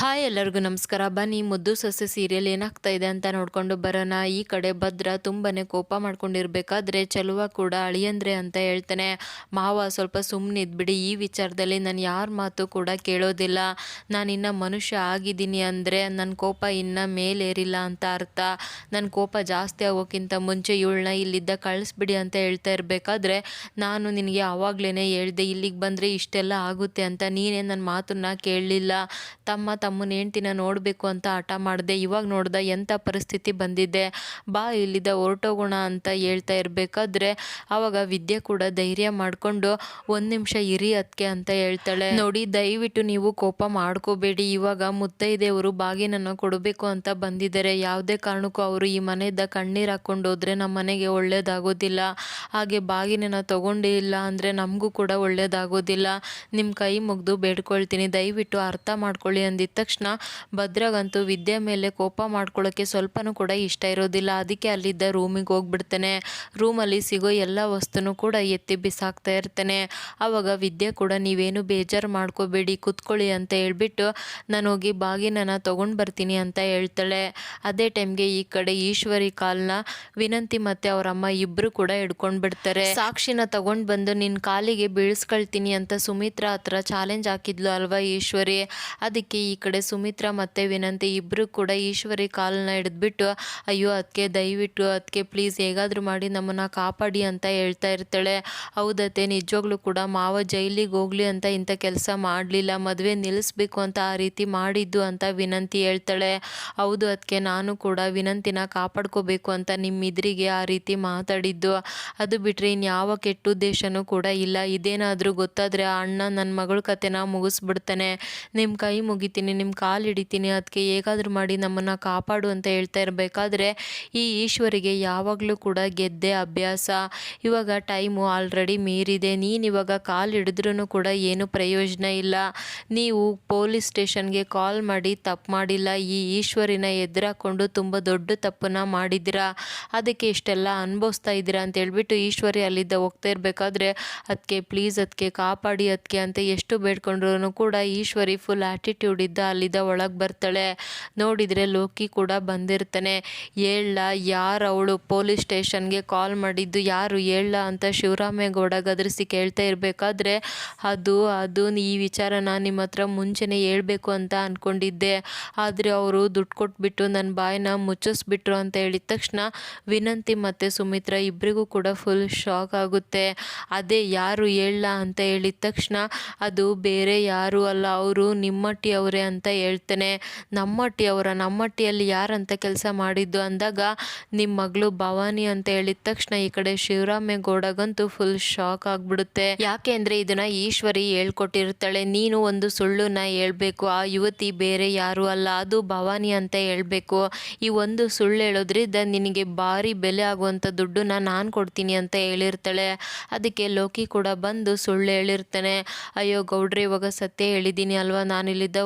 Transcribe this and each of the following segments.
Hi ಎಲ್ಲರಿಗೂ ನಮಸ್ಕಾರ. ಬನ್ನಿ, ಮುದ್ದು ಸೊಸೆ ಸೀರಿಯಲ್ ಏನಾಗ್ತಾ ಇದೆ ಅಂತ ನೋಡ್ಕೊಂಡು ಬರೋಣ. ಈ ಕಡೆ ಭದ್ರ ತುಂಬಾ ಕೋಪ ಮಾಡ್ಕೊಂಡಿರ್ಬೇಕಾದ್ರೆ ಚಲುವ ಕೂಡ ಅಳಿಯಂದ್ರೆ ಅಂತ ಹೇಳ್ತಾನೆ. ಮಾವ ಸ್ವಲ್ಪ ಸುಮ್ಮನೆ ಇದ್ಬಿಡಿ. ಈ ವಿಚಾರದಲ್ಲಿ ನಾನು ಯಾರ ಮಾತು ಕೂಡ ಕೇಳೋದಿಲ್ಲ. ನಾನು ಇನ್ನು ಮನುಷ್ಯ ಆಗಿದ್ದೀನಿ ಅಂದರೆ ನನ್ನ ಕೋಪ ಇನ್ನು ಮೇಲೇರಿಲ್ಲ ಅಂತ ಅರ್ಥ. ನನ್ನ ಕೋಪ ಜಾಸ್ತಿ ಆಗೋಕ್ಕಿಂತ ಮುಂಚೆ ಇವಳನ್ನ ಇಲ್ಲಿದ್ದ ಕಳಿಸ್ಬಿಡಿ ಅಂತ ಹೇಳ್ತಾ ಇರಬೇಕಾದ್ರೆ ನಾನು ನಿನಗೆ ಆವಾಗಲೇ ಹೇಳ್ದೆ, ಇಲ್ಲಿಗೆ ಬಂದರೆ ಇಷ್ಟೆಲ್ಲ ಆಗುತ್ತೆ ಅಂತ ನೀನೇ ನನ್ನ ಮಾತನ್ನ ಕೇಳಲಿಲ್ಲ. ತಮ್ಮ ತಮ್ಮನ ಹೆಂಡ್ತಿನ ನೋಡಬೇಕು ಅಂತ ಹಠ ಮಾಡಿದೆ, ಇವಾಗ ನೋಡ್ದ ಎಂಥ ಪರಿಸ್ಥಿತಿ ಬಂದಿದೆ? ಬಾ, ಇಲ್ಲಿದ್ದ ಹೊರಟೋಗೋಣ ಅಂತ ಹೇಳ್ತಾ ಇರಬೇಕಾದ್ರೆ ಆವಾಗ ವಿದ್ಯೆ ಕೂಡ ಧೈರ್ಯ ಮಾಡಿಕೊಂಡು ಒಂದು ನಿಮಿಷ ಇರಿ ಅದಕ್ಕೆ ಅಂತ ಹೇಳ್ತಾಳೆ. ನೋಡಿ, ದಯವಿಟ್ಟು ನೀವು ಕೋಪ ಮಾಡ್ಕೋಬೇಡಿ. ಇವಾಗ ಮುತ್ತೈದೆಯವರು ಬಾಗಿನನ್ನು ಕೊಡಬೇಕು ಅಂತ ಬಂದಿದ್ದಾರೆ. ಯಾವುದೇ ಕಾರಣಕ್ಕೂ ಅವರು ಈ ಮನೆಯಿಂದ ಕಣ್ಣೀರು ಹಾಕ್ಕೊಂಡು ಹೋದರೆ ನಮ್ಮ ಮನೆಗೆ ಒಳ್ಳೇದಾಗೋದಿಲ್ಲ. ಹಾಗೆ ಬಾಗಿನನ್ನು ತಗೊಂಡಿಲ್ಲ ಅಂದರೆ ನಮಗೂ ಕೂಡ ಒಳ್ಳೇದಾಗೋದಿಲ್ಲ. ನಿಮ್ಮ ಕೈ ಮುಗಿದು ಬೇಡ್ಕೊಳ್ತೀನಿ. ದಯವಿಟ್ಟು ಅರ್ಥ ಮಾಡ್ಕೊಳ್ಳಿ ಅಂದಿದ ತಕ್ಷಣ ಭದ್ರಗಂತೂ ವಿದ್ಯೆ ಮೇಲೆ ಕೋಪ ಮಾಡ್ಕೊಳ್ಳೋಕ್ಕೆ ಸ್ವಲ್ಪನೂ ಕೂಡ ಇಷ್ಟ ಇರೋದಿಲ್ಲ. ಅದಕ್ಕೆ ಅಲ್ಲಿದ್ದ ರೂಮಿಗೆ ಹೋಗ್ಬಿಡ್ತಾನೆ. ರೂಮಲ್ಲಿ ಸಿಗೋ ಎಲ್ಲ ವಸ್ತುನೂ ಕೂಡ ಎತ್ತಿ ಬಿಸಾಕ್ತಾ ಇರ್ತಾನೆ. ಆವಾಗ ವಿದ್ಯೆ ಕೂಡ, ನೀವೇನು ಬೇಜಾರು ಮಾಡ್ಕೋಬೇಡಿ, ಕೂತ್ಕೊಳ್ಳಿ ಅಂತ ಹೇಳ್ಬಿಟ್ಟು ನಾನು ಹೋಗಿ ಬಾಗಿನನ್ನು ತೊಗೊಂಡು ಬರ್ತೀನಿ ಅಂತ ಹೇಳ್ತಾಳೆ. ಅದೇ ಟೈಮ್ಗೆ ಈ ಕಡೆ ಈಶ್ವರಿ ಕಾಲ್ನ ವಿನಂತಿ ಮತ್ತೆ ಅವರಮ್ಮ ಇಬ್ಬರು ಕೂಡ ಹಿಡ್ಕೊಂಡು ಬಿಡ್ತಾರೆ. ಸಾಕ್ಷಿನ ತಗೊಂಡು ಬಂದು ನಿನ್ನ ಕಾಲಿಗೆ ಬೀಳ್ಸ್ಕೊಳ್ತೀನಿ ಅಂತ ಸುಮಿತ್ರಾ ಹತ್ರ ಚಾಲೆಂಜ್ ಹಾಕಿದ್ಲು ಅಲ್ವಾ ಈಶ್ವರಿ? ಅದಕ್ಕೆ ಈ ಸುಮಿತ್ರಾ ಮತ್ತೆ ವಿನಂತಿ ಇಬ್ಬರು ಕೂಡ ಈಶ್ವರಿ ಕಾಲನ್ನ ಹಿಡಿದ್ಬಿಟ್ಟು, ಅಯ್ಯೋ ಅದಕ್ಕೆ ದಯವಿಟ್ಟು ಅದಕ್ಕೆ ಪ್ಲೀಸ್ ಹೇಗಾದರೂ ಮಾಡಿ ನಮ್ಮನ್ನು ಕಾಪಾಡಿ ಅಂತ ಹೇಳ್ತಾ ಇರ್ತಾಳೆ. ಹೌದತ್ತೆ, ನಿಜವಾಗ್ಲೂ ಕೂಡ ಮಾವ ಜೈಲಿಗೆ ಹೋಗ್ಲಿ ಅಂತ ಇಂಥ ಕೆಲಸ ಮಾಡಲಿಲ್ಲ. ಮದುವೆ ನಿಲ್ಲಿಸ್ಬೇಕು ಅಂತ ಆ ರೀತಿ ಮಾಡಿದ್ದು ಅಂತ ವಿನಂತಿ ಹೇಳ್ತಾಳೆ. ಹೌದು ಅದಕ್ಕೆ ನಾನು ಕೂಡ ವಿನಂತಿನ ಕಾಪಾಡ್ಕೋಬೇಕು ಅಂತ ನಿಮ್ಮ ಇದ್ರಿಗೆ ಆ ರೀತಿ ಮಾತಾಡಿದ್ದು. ಅದು ಬಿಟ್ಟರೆ ಇನ್ಯಾವ ಕೆಟ್ಟ ಉದ್ದೇಶನೂ ಕೂಡ ಇಲ್ಲ. ಇದೇನಾದರೂ ಗೊತ್ತಾದರೆ ಅಣ್ಣ ನನ್ನ ಮಗಳ ಕತೆನ ಮುಗಿಸ್ಬಿಡ್ತಾನೆ. ನಿಮ್ಮ ಕೈ ಮುಗಿತೀನಿ ನಿಮ್ಮ ಕಾಲು ಹಿಡಿತೀನಿ ಅದಕ್ಕೆ ಹೇಗಾದರೂ ಮಾಡಿ ನಮ್ಮನ್ನು ಕಾಪಾಡು ಅಂತ ಹೇಳ್ತಾ ಇರಬೇಕಾದ್ರೆ ಈ ಈಶ್ವರಿಗೆ ಯಾವಾಗಲೂ ಕೂಡ ಗೆದ್ದೆ ಅಭ್ಯಾಸ. ಇವಾಗ ಟೈಮು ಆಲ್ರೆಡಿ ಮೀರಿದೆ, ನೀನು ಇವಾಗ ಕಾಲು ಹಿಡಿದ್ರೂ ಕೂಡ ಏನು ಪ್ರಯೋಜನ ಇಲ್ಲ. ನೀವು ಪೊಲೀಸ್ ಸ್ಟೇಷನ್ಗೆ ಕಾಲ್ ಮಾಡಿ ತಪ್ಪು ಮಾಡಿಲ್ಲ, ಈ ಈಶ್ವರಿನ ಎದುರಾಕೊಂಡು ತುಂಬ ದೊಡ್ಡ ತಪ್ಪನ್ನ ಮಾಡಿದ್ದೀರಾ? ಅದಕ್ಕೆ ಇಷ್ಟೆಲ್ಲ ಅನುಭವಿಸ್ತಾ ಇದ್ದೀರಾ ಅಂತ ಹೇಳ್ಬಿಟ್ಟು ಈಶ್ವರಿ ಅಲ್ಲಿದ್ದ ಹೋಗ್ತಾ ಇರಬೇಕಾದ್ರೆ ಅದಕ್ಕೆ ಪ್ಲೀಸ್ ಅದಕ್ಕೆ ಕಾಪಾಡಿ ಅದಕ್ಕೆ ಅಂತ ಎಷ್ಟು ಬೇಡ್ಕೊಂಡ್ರು ಕೂಡ ಈಶ್ವರಿ ಫುಲ್ ಆ್ಯಟಿಟ್ಯೂಡ್ ಇದ್ದ ಅಲ್ಲಿದ್ದ ಒಳಗೆ ಬರ್ತಾಳೆ. ನೋಡಿದರೆ ಲೋಕಿ ಕೂಡ ಬಂದಿರ್ತಾನೆ. ಹೇಳ, ಯಾರು ಅವಳು? ಪೊಲೀಸ್ ಸ್ಟೇಷನ್ಗೆ ಕಾಲ್ ಮಾಡಿದ್ದು ಯಾರು? ಹೇಳ ಅಂತ ಶಿವರಾಮೇಗೌಡ ಗದರಿಸಿ ಕೇಳ್ತಾ ಇರಬೇಕಾದ್ರೆ, ಅದು ಅದು, ಈ ವಿಚಾರನ ನಿಮ್ಮ ಹತ್ರ ಮುಂಚೆನೇ ಹೇಳಬೇಕು ಅಂತ ಅಂದ್ಕೊಂಡಿದ್ದೆ ಆದರೆ ಅವರು ದುಡ್ಡು ಕೊಟ್ಬಿಟ್ಟು ನನ್ನ ಬಾಯನ್ನ ಮುಚ್ಚಿಸ್ಬಿಟ್ರು ಅಂತ ಹೇಳಿದ ತಕ್ಷಣ ವಿನಂತಿ ಮತ್ತು ಸುಮಿತ್ರ ಇಬ್ಬರಿಗೂ ಕೂಡ ಫುಲ್ ಶಾಕ್ ಆಗುತ್ತೆ. ಅದೇ, ಯಾರು? ಹೇಳ ಅಂತ ಹೇಳಿದ ತಕ್ಷಣ, ಅದು ಬೇರೆ ಯಾರು? ಅಲ್ಲ, ಅವರು ನಿಮ್ಮಟ್ಟಿ ಅವರೇ ಅಂತ ಹೇಳ್ತಾನೆ. ನಮ್ಮಟ್ಟಿ ಅವರ ನಮ್ಮಟ್ಟಿಯಲ್ಲಿ ಯಾರಂತ ಕೆಲಸ ಮಾಡಿದ್ದು ಅಂದಾಗ ನಿಮ್ಮ ಮಗಳು ಭವಾನಿ ಅಂತ ಹೇಳಿದ ತಕ್ಷಣ ಈ ಕಡೆ ಶಿವರಾಮೇಗೌಡಗಂತೂ ಫುಲ್ ಶಾಕ್ ಆಗ್ಬಿಡುತ್ತೆ. ಯಾಕೆ ಅಂದ್ರೆ ಇದನ್ನ ಈಶ್ವರಿ ಹೇಳ್ಕೊಟ್ಟಿರ್ತಾಳೆ. ನೀನು ಒಂದು ಸುಳ್ಳನ್ನ ಹೇಳ್ಬೇಕು. ಆ ಯುವತಿ ಬೇರೆ ಯಾರು ಅಲ್ಲ. ಅದು ಭವಾನಿ ಅಂತ ಹೇಳ್ಬೇಕು. ಈ ಒಂದು ಸುಳ್ಳು ಹೇಳೋದ್ರಿಂದ ನಿನಗೆ ಭಾರಿ ಬೆಲೆ ಆಗುವಂಥ ದುಡ್ಡನ್ನ ನಾನು ಕೊಡ್ತೀನಿ ಅಂತ ಹೇಳಿರ್ತಾಳೆ. ಅದಕ್ಕೆ ಲೋಕಿ ಕೂಡ ಬಂದು ಸುಳ್ಳು ಹೇಳಿರ್ತಾನೆ. ಅಯ್ಯೋ ಗೌಡ್ರಿ, ಇವಾಗ ಸತ್ಯ ಹೇಳಿದ್ದೀನಿ ಅಲ್ವಾ? ನಾನು ಇಲ್ಲಿದ್ದ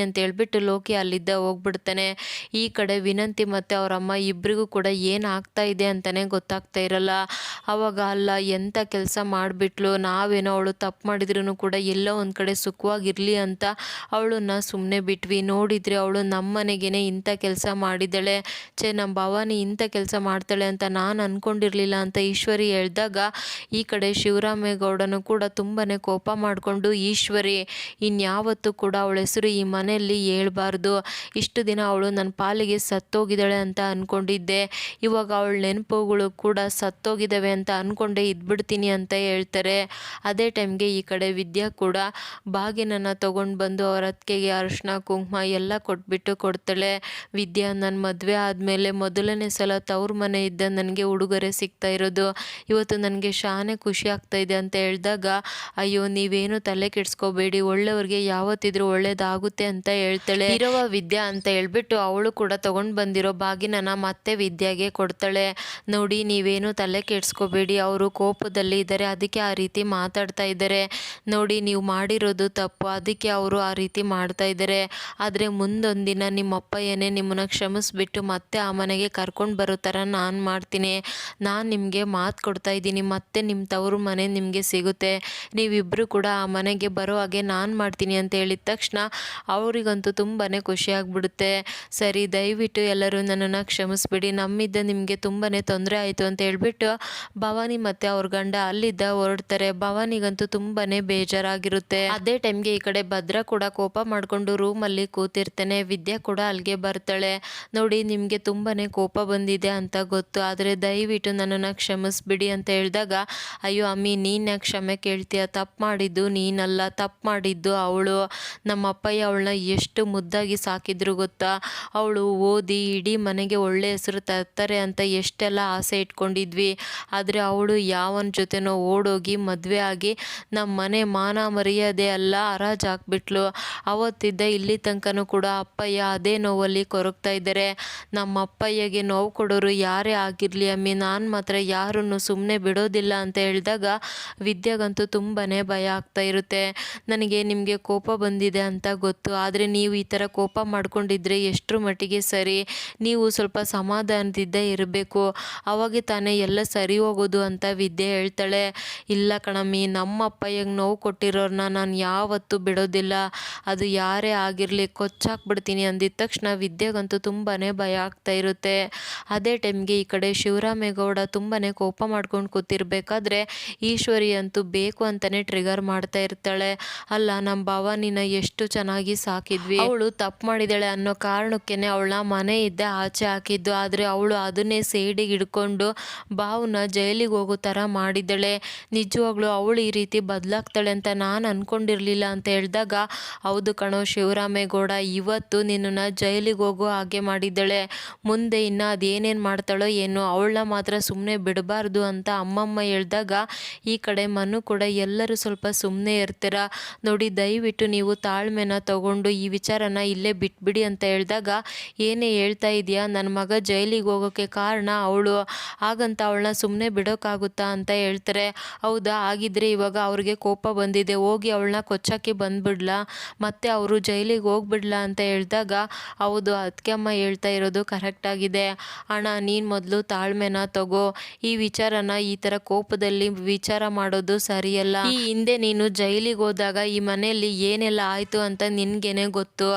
ಅಂತ ಹೇಳ್ಬಿಟ್ಟು ಲೋಕಿ ಅಲ್ಲಿದ್ದ ಹೋಗ್ಬಿಡ್ತಾನೆ. ಈ ಕಡೆ ವಿನಂತಿ ಮತ್ತು ಅವ್ರ ಅಮ್ಮ ಇಬ್ಬರಿಗೂ ಕೂಡ ಏನು ಆಗ್ತಾ ಇದೆ ಅಂತಲೇ ಗೊತ್ತಾಗ್ತಾ ಇರಲ್ಲ. ಆವಾಗ ಅಲ್ಲ ಎಂಥ ಕೆಲಸ ಮಾಡಿಬಿಟ್ಲು, ನಾವೇನೋ ಅವಳು ತಪ್ಪು ಮಾಡಿದ್ರೂ ಕೂಡ ಎಲ್ಲೋ ಒಂದು ಕಡೆ ಸುಖವಾಗಿರಲಿ ಅಂತ ಅವಳನ್ನ ಸುಮ್ಮನೆ ಬಿಟ್ವಿ. ನೋಡಿದರೆ ಅವಳು ನಮ್ಮ ಮನೆಗೇನೆ ಇಂಥ ಕೆಲಸ ಮಾಡಿದ್ದಾಳೆ. ಛೇ ನಮ್ಮ ಭವಾನಿ ಇಂಥ ಕೆಲಸ ಮಾಡ್ತಾಳೆ ಅಂತ ನಾನು ಅಂದ್ಕೊಂಡಿರಲಿಲ್ಲ ಅಂತ ಈಶ್ವರಿ ಹೇಳಿದಾಗ ಈ ಕಡೆ ಶಿವರಾಮೇಗೌಡನು ಕೂಡ ತುಂಬಾ ಕೋಪ ಮಾಡಿಕೊಂಡು, ಈಶ್ವರಿ, ಇನ್ಯಾವತ್ತೂ ಕೂಡ ಅವಳ ಹೆಸರು ಈ ಮನೆಯಲ್ಲಿ ಹೇಳ್ಬಾರ್ದು. ಇಷ್ಟು ದಿನ ಅವಳು ನನ್ನ ಪಾಲಿಗೆ ಸತ್ತೋಗಿದ್ದಾಳೆ ಅಂತ ಅಂದ್ಕೊಂಡಿದ್ದೆ ಇವಾಗ ಅವಳ ನೆನಪುಗಳು ಕೂಡ ಸತ್ತೋಗಿದ್ದಾವೆ ಅಂತ ಅಂದ್ಕೊಂಡೇ ಇದ್ಬಿಡ್ತೀನಿ ಅಂತ ಹೇಳ್ತಾರೆ. ಅದೇ ಟೈಮ್ಗೆ ಈ ಕಡೆ ವಿದ್ಯಾ ಕೂಡ ಬಾಗಿನನ್ನು ತೊಗೊಂಡು ಬಂದು ಅವರ ಅತ್ತಿಗೆಗೆ ಅರಿಶಿನ, ಕುಂಕುಮ ಎಲ್ಲ ಕೊಟ್ಬಿಟ್ಟು ಕೊಡ್ತಾಳೆ. ವಿದ್ಯಾ ನನ್ನ ಮದುವೆ ಆದಮೇಲೆ ಮೊದಲನೇ ಸಲ ತವ್ರ ಮನೆ ಇದ್ದ ನನಗೆ ಉಡುಗೊರೆ ಸಿಗ್ತಾ ಇರೋದು. ಇವತ್ತು ನನಗೆ ಶಾನೆ ಖುಷಿ ಆಗ್ತಾ ಇದೆ ಅಂತ ಹೇಳಿದಾಗ, ಅಯ್ಯೋ, ನೀವೇನು ತಲೆ ಕೆಡಿಸ್ಕೋಬೇಡಿ. ಒಳ್ಳೆಯವ್ರಿಗೆ ಯಾವತ್ತಿದ್ರೂ ಒಳ್ಳೇದಾಗುತ್ತೆ ಅಂತ ಹೇಳ್ತಾಳೆ. ಇರುವ ವಿದ್ಯಾ ಅಂತ ಹೇಳ್ಬಿಟ್ಟು ಅವಳು ಕೂಡ ತಗೊಂಡು ಬಂದಿರೋ ಬಾಗಿನ ಮತ್ತೆ ವಿದ್ಯಾಗೆ ಕೊಡ್ತಾಳೆ. ನೋಡಿ, ನೀವೇನು ತಲೆ ಕೆಡ್ಸ್ಕೋಬೇಡಿ. ಅವರು ಕೋಪದಲ್ಲಿ ಇದ್ದಾರೆ. ಅದಕ್ಕೆ ಆ ರೀತಿ ಮಾತಾಡ್ತಾ ಇದ್ದಾರೆ. ನೋಡಿ, ನೀವು ಮಾಡಿರೋದು ತಪ್ಪು. ಅದಕ್ಕೆ ಅವರು ಆ ರೀತಿ ಮಾಡ್ತಾ ಇದ್ದಾರೆ. ಆದರೆ ಮುಂದೊಂದಿನ ನಿಮ್ಮ ಏನೇ ನಿಮ್ಮನ್ನ ಕ್ಷಮಿಸ್ಬಿಟ್ಟು ಮತ್ತೆ ಆ ಮನೆಗೆ ಕರ್ಕೊಂಡು ಬರೋ ಥರ ನಾನು ಮಾಡ್ತೀನಿ. ನಾನು ನಿಮಗೆ ಮಾತು ಕೊಡ್ತಾ ಇದ್ದೀನಿ. ಮತ್ತೆ ನಿಮ್ಮ ತವರು ಮನೆ ನಿಮಗೆ ಸಿಗುತ್ತೆ. ನೀವಿಬ್ಬರು ಕೂಡ ಆ ಮನೆಗೆ ಬರೋ ಹಾಗೆ ನಾನು ಮಾಡ್ತೀನಿ ಅಂತ ಹೇಳಿದ ತಕ್ಷಣ ಅವರಿಗಂತೂ ತುಂಬಾ ಖುಷಿಯಾಗ್ಬಿಡುತ್ತೆ ಸರಿ, ದಯವಿಟ್ಟು ಎಲ್ಲರೂ ನನ್ನನ್ನು ಕ್ಷಮಿಸ್ಬಿಡಿ. ನಮ್ಮಿದ್ದ ನಿಮಗೆ ತುಂಬಾ ತೊಂದರೆ ಆಯಿತು ಅಂತ ಹೇಳ್ಬಿಟ್ಟು ಭವಾನಿ ಮತ್ತು ಅವ್ರ ಗಂಡ ಅಲ್ಲಿದ್ದ ಹೊರಡ್ತಾರೆ. ಭವಾನಿಗಂತೂ ತುಂಬಾ ಬೇಜಾರಾಗಿರುತ್ತೆ. ಅದೇ ಟೈಮ್ಗೆ ಈ ಕಡೆ ಭದ್ರ ಕೂಡ ಕೋಪ ಮಾಡಿಕೊಂಡು ರೂಮಲ್ಲಿ ಕೂತಿರ್ತೇನೆ. ವಿದ್ಯಾ ಕೂಡ ಅಲ್ಲಿಗೆ ಬರ್ತಾಳೆ. ನೋಡಿ, ನಿಮಗೆ ತುಂಬಾ ಕೋಪ ಬಂದಿದೆ ಅಂತ ಗೊತ್ತು. ಆದರೆ ದಯವಿಟ್ಟು ನನ್ನನ್ನು ಕ್ಷಮಿಸ್ಬಿಡಿ ಅಂತ ಹೇಳಿದಾಗ, ಅಯ್ಯೋ ಅಮ್ಮಿ, ನೀನು ಕ್ಷಮೆ ಕೇಳ್ತೀಯ? ತಪ್ಪು ಮಾಡಿದ್ದು ನೀನಲ್ಲ. ತಪ್ಪು ಮಾಡಿದ್ದು ಅವಳು. ನಮ್ಮ ಅಪ್ಪಯ್ಯ ಅವಳನ್ನ ಎಷ್ಟು ಮುದ್ದಾಗಿ ಸಾಕಿದ್ರು ಗೊತ್ತಾ? ಅವಳು ಓದಿ ಇಡೀ ಮನೆಗೆ ಒಳ್ಳೆ ಹೆಸರು ತರ್ತಾರೆ ಅಂತ ಎಷ್ಟೆಲ್ಲ ಆಸೆ ಇಟ್ಕೊಂಡಿದ್ವಿ. ಆದರೆ ಅವಳು ಯಾವನ ಜೊತೆನೋ ಓಡೋಗಿ ಮದುವೆ ಆಗಿ ನಮ್ಮ ಮನೆ ಮಾನ ಮರ್ಯಾದೆ ಎಲ್ಲ ಹರಾಜು ಹಾಕ್ಬಿಟ್ಲು ಅವತ್ತಿದ್ದ ಇಲ್ಲಿ ತನಕನೂ ಕೂಡ ಅಪ್ಪಯ್ಯ ಅದೇ ನೋವಲ್ಲಿ ಕೊರಗ್ತಾ ಇದ್ದಾರೆ ನಮ್ಮ ಅಪ್ಪಯ್ಯಗೆ ನೋವು ಕೊಡೋರು ಯಾರೇ ಆಗಿರಲಿ ಅಮ್ಮಿ, ನಾನು ಮಾತ್ರ ಯಾರನ್ನು ಸುಮ್ಮನೆ ಬಿಡೋದಿಲ್ಲ ಅಂತ ಹೇಳಿದಾಗ ವಿದ್ಯೆಗಂತೂ ತುಂಬಾ ಭಯ ಆಗ್ತಾ ಇರುತ್ತೆ. ನನಗೆ ನಿಮಗೆ ಕೋಪ ಬಂದಿದೆ ಅಂತ ಗೊತ್ತು. ಆದರೆ ನೀವು ಈ ಥರ ಕೋಪ ಮಾಡ್ಕೊಂಡಿದ್ರೆ ಎಷ್ಟರ ಮಟ್ಟಿಗೆ ಸರಿ? ನೀವು ಸ್ವಲ್ಪ ಸಮಾಧಾನದಿಂದ ಇರಬೇಕು. ಅವಾಗೆ ತಾನೇ ಎಲ್ಲ ಸರಿ ಹೋಗೋದು ಅಂತ ವಿದ್ಯೆ ಹೇಳ್ತಾಳೆ. ಇಲ್ಲ ಕಣಮ್ಮಿ, ನಮ್ಮ ಅಪ್ಪಯ್ಯಂಗೆ ನೋವು ಕೊಟ್ಟಿರೋರನ್ನ ನಾನು ಯಾವತ್ತೂ ಬಿಡೋದಿಲ್ಲ. ಅದು ಯಾರೇ ಆಗಿರಲಿ ಕೊಚ್ಚಾಕ್ಬಿಡ್ತೀನಿ ಅಂದಿದ ತಕ್ಷಣ ವಿದ್ಯೆಗಂತೂ ತುಂಬಾ ಭಯ ಆಗ್ತಾ ಇರುತ್ತೆ. ಅದೇ ಟೈಮ್ಗೆ ಈ ಕಡೆ ಶಿವರಾಮೇಗೌಡ ತುಂಬಾ ಕೋಪ ಮಾಡ್ಕೊಂಡು ಕೂತಿರ್ಬೇಕಾದ್ರೆ ಈಶ್ವರಿ ಅಂತೂ ಬೇಕು ಅಂತಲೇ ಟ್ರಿಗರ್ ಮಾಡ್ತಾ ಇರ್ತಾಳೆ. ಅಲ್ಲ ನಮ್ಮ ಭಾವನಿನ ಎಷ್ಟು ಚೆನ್ನಾಗಿ ಸಾಕಿದ್ವಿ ಅವಳು ತಪ್ಪು ಮಾಡಿದಾಳೆ ಅನ್ನೋ ಕಾರಣಕ್ಕೇನೆ ಮನೆ ಇದ್ದೆ ಆಚೆ ಹಾಕಿದ್ದು. ಆದರೆ ಅವಳು ಅದನ್ನೇ ಸೇಡಿಗೆ ಹಿಡ್ಕೊಂಡು ಬಾವನ್ನ ಜೈಲಿಗೆ ಹೋಗೋ ಥರ ಮಾಡಿದ್ದಾಳೆ. ನಿಜವಾಗ್ಲೂ ಅವಳು ಈ ರೀತಿ ಬದಲಾಗ್ತಾಳೆ ಅಂತ ನಾನು ಅಂದ್ಕೊಂಡಿರಲಿಲ್ಲ ಅಂತ ಹೇಳಿದಾಗ, ಹೌದು ಕಣೋ ಶಿವರಾಮೇಗೌಡ, ಇವತ್ತು ನಿನ್ನನ್ನು ಜೈಲಿಗೆ ಹೋಗೋ ಹಾಗೆ ಮಾಡಿದ್ದಾಳೆ. ಮುಂದೆ ಇನ್ನು ಅದೇನೇನು ಮಾಡ್ತಾಳೋ ಏನೋ ಅವಳನ್ನ ಮಾತ್ರ ಸುಮ್ಮನೆ ಬಿಡಬಾರ್ದು ಅಂತ ಅಮ್ಮಮ್ಮ ಹೇಳಿದಾಗ, ಈ ಕಡೆ ಮನು ಕೂಡ ಎಲ್ಲರೂ ಸ್ವಲ್ಪ ಸುಮ್ಮನೆ ಇರ್ತೀರ? ನೋಡಿ ದಯವಿಟ್ಟು ನೀವು ತಾಳ್ಮೆನ ತಗೊಂಡು ಈ ವಿಚಾರನ ಇಲ್ಲೇ ಬಿಟ್ಬಿಡಿ ಅಂತ ಹೇಳಿದಾಗ, ಏನೇ ಹೇಳ್ತಾ ಇದೆಯಾ? ನನ್ನ ಮಗ ಜೈಲಿಗೆ ಹೋಗೋಕ್ಕೆ ಕಾರಣ ಅವಳು. ಹಾಗಂತ ಅವಳನ್ನ ಸುಮ್ಮನೆ ಬಿಡೋಕ್ಕಾಗುತ್ತಾ ಅಂತ ಹೇಳ್ತಾರೆ. ಹೌದಾ? ಆಗಿದ್ರೆ ಇವಾಗ ಅವ್ರಿಗೆ ಕೋಪ ಬಂದಿದೆ. ಹೋಗಿ ಅವಳನ್ನ ಕೊಚ್ಚಕ್ಕೆ ಬಂದುಬಿಡ್ಲಾ? ಮತ್ತೆ ಅವರು ಜೈಲಿಗೆ ಹೋಗ್ಬಿಡ್ಲಾ ಅಂತ ಹೇಳಿದಾಗ, ಹೌದು ಅದಕ್ಕೆ ಅಮ್ಮ ಹೇಳ್ತಾ ಇರೋದು ಕರೆಕ್ಟಾಗಿದೆ ಅಣ್ಣ, ನೀನು ಮೊದಲು ತಾಳ್ಮೆನ ತಗೋ. ಈ ವಿಚಾರನ ಈ ಥರ ಕೋಪದಲ್ಲಿ ವಿಚಾರ ಮಾಡೋದು ಸರಿಯಲ್ಲ. ಈ ಹಿಂದೆ ನೀನು ಜೈಲಿಗೆ ಹೋದಾಗ ಈ ಮನೆಯಲ್ಲಿ ಏನೆಲ್ಲ ಆಯಿತು ಅಂತ ನಿನಗೇನೆ ಗೊತ್ತು?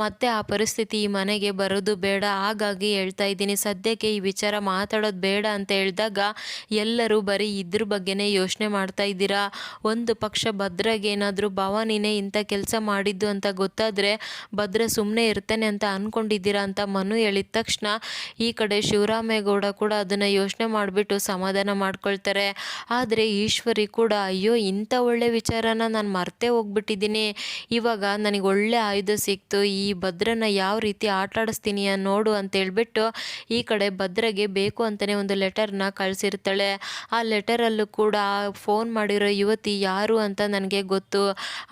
ಮತ್ತೆ ಆ ಪರಿಸ್ಥಿತಿ ಈ ಮನೆಗೆ ಬರೋದು ಬೇಡ. ಹಾಗಾಗಿ ಹೇಳ್ತಾ ಇದ್ದೀನಿ, ಸದ್ಯಕ್ಕೆ ಈ ವಿಚಾರ ಮಾತಾಡೋದು ಬೇಡ ಅಂತ ಹೇಳಿದಾಗ ಎಲ್ಲರೂ ಬರೀ ಇದ್ರ ಬಗ್ಗೆನೇ ಯೋಚನೆ ಮಾಡ್ತಾ ಇದ್ದೀರಾ? ಒಂದು ಪಕ್ಷ ಭದ್ರಗೆ ಏನಾದರೂ ಭವಾನಿನೇ ಇಂಥ ಕೆಲಸ ಮಾಡಿದ್ದು ಅಂತ ಗೊತ್ತಾದರೆ ಭದ್ರ ಸುಮ್ಮನೆ ಇರ್ತಾನೆ ಅಂತ ಅಂದ್ಕೊಂಡಿದ್ದೀರಾ ಅಂತ ಮನು ಹೇಳಿದ ತಕ್ಷಣ ಈ ಕಡೆ ಶಿವರಾಮೇಗೌಡ ಕೂಡ ಅದನ್ನು ಯೋಚನೆ ಮಾಡಿಬಿಟ್ಟು ಸಮಾಧಾನ ಮಾಡ್ಕೊಳ್ತಾರೆ. ಆದರೆ ಈಶ್ವರಿ ಕೂಡ, ಅಯ್ಯೋ, ಇಂಥ ಒಳ್ಳೆ ವಿಚಾರನ ನಾನು ಮರ್ತೇ ಹೋಗ್ಬಿಟ್ಟಿದ್ದೀನಿ. ಇವಾಗ ನನಗೆ ಒಳ್ಳೆ ಆಯುಧ ಸಿಕ್ತು. ಈ ಭದ್ರನ ಯಾವ ರೀತಿ ಆಟಾಡಿಸ್ತೀನಿ ನೋಡು ಅಂತ ಹೇಳ್ಬಿಟ್ಟು ಈ ಕಡೆ ಭದ್ರಗೆ ಬೇಕು ಅಂತಲೇ ಒಂದು ಲೆಟರ್ನ ಕಳಿಸಿರ್ತಾಳೆ. ಆ ಲೆಟರಲ್ಲೂ ಕೂಡ ಫೋನ್ ಮಾಡಿರೋ ಯುವತಿ ಯಾರು ಅಂತ ನನಗೆ ಗೊತ್ತು.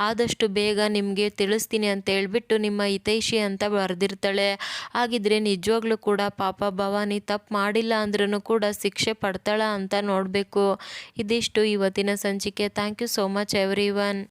ಆದಷ್ಟು ಬೇಗ ನಿಮಗೆ ತಿಳಿಸ್ತೀನಿ ಅಂತ ಹೇಳ್ಬಿಟ್ಟು ನಿಮ್ಮ ಹಿತೈಷಿ ಅಂತ ಬರೆದಿರ್ತಾಳೆ. ಹಾಗಿದ್ರೆ ನಿಜವಾಗ್ಲೂ ಕೂಡ ಪಾಪ ಭವಾನಿ ತಪ್ಪು ಮಾಡಿಲ್ಲ ಅಂದ್ರೂ ಕೂಡ ಶಿಕ್ಷೆ ಪಡ್ತಾಳ ಅಂತ ನೋಡಬೇಕು. ಇದಿಷ್ಟು ಇವತ್ತಿನ ಸಂಚಿಕೆ. Thank you so much everyone